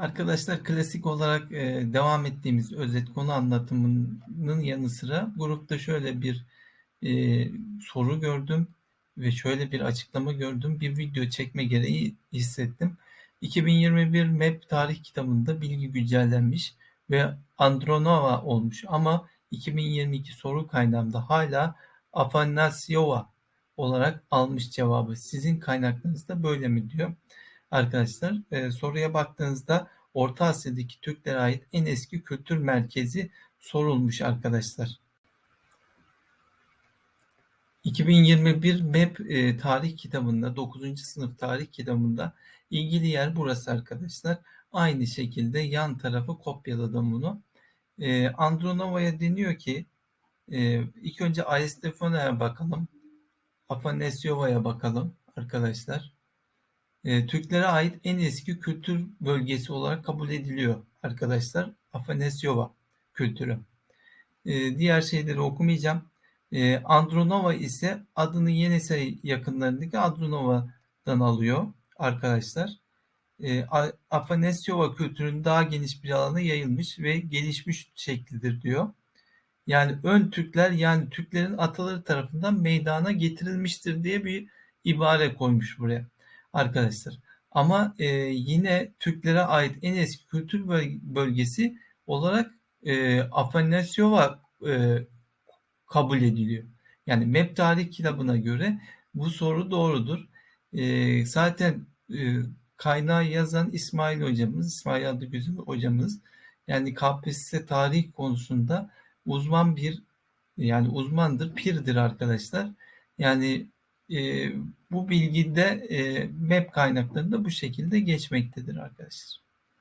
Arkadaşlar klasik olarak e, devam ettiğimiz özet konu anlatımının yanı sıra grupta şöyle bir e, soru gördüm ve şöyle bir açıklama gördüm. Bir video çekme gereği hissettim. 2021 MEP tarih kitabında bilgi güncellenmiş ve Andronova olmuş ama 2022 soru kaynağımda hala Afanasyova olarak almış cevabı. Sizin kaynaklarınızda böyle mi diyor? Arkadaşlar e, soruya baktığınızda Orta Asya'daki Türklere ait en eski kültür merkezi sorulmuş arkadaşlar. 2021 MEP e, tarih kitabında 9. sınıf tarih kitabında ilgili yer burası arkadaşlar. Aynı şekilde yan tarafı kopyaladım bunu. E, Andronova'ya deniyor ki e, ilk önce Aristofanes'e bakalım. Afanesyova'ya bakalım arkadaşlar. E, Türklere ait en eski kültür bölgesi olarak kabul ediliyor arkadaşlar. Afanesyova kültürü. E, diğer şeyleri okumayacağım. E, Andronova ise adını Yenisey yakınlarındaki Andronova'dan alıyor arkadaşlar. E, Afanesyova kültürünün daha geniş bir alana yayılmış ve gelişmiş şeklidir diyor. Yani ön Türkler yani Türklerin ataları tarafından meydana getirilmiştir diye bir ibare koymuş buraya arkadaşlar. Ama e, yine Türklere ait en eski kültür bölgesi olarak e, Afanasyova e, kabul ediliyor. Yani MEP tarih kitabına göre bu soru doğrudur. E, zaten e, kaynağı yazan İsmail hocamız, İsmail Adıgüzü hocamız yani KPSS tarih konusunda uzman bir yani uzmandır, pirdir arkadaşlar. Yani e, bu bilgi de e, web kaynaklarında bu şekilde geçmektedir arkadaşlar.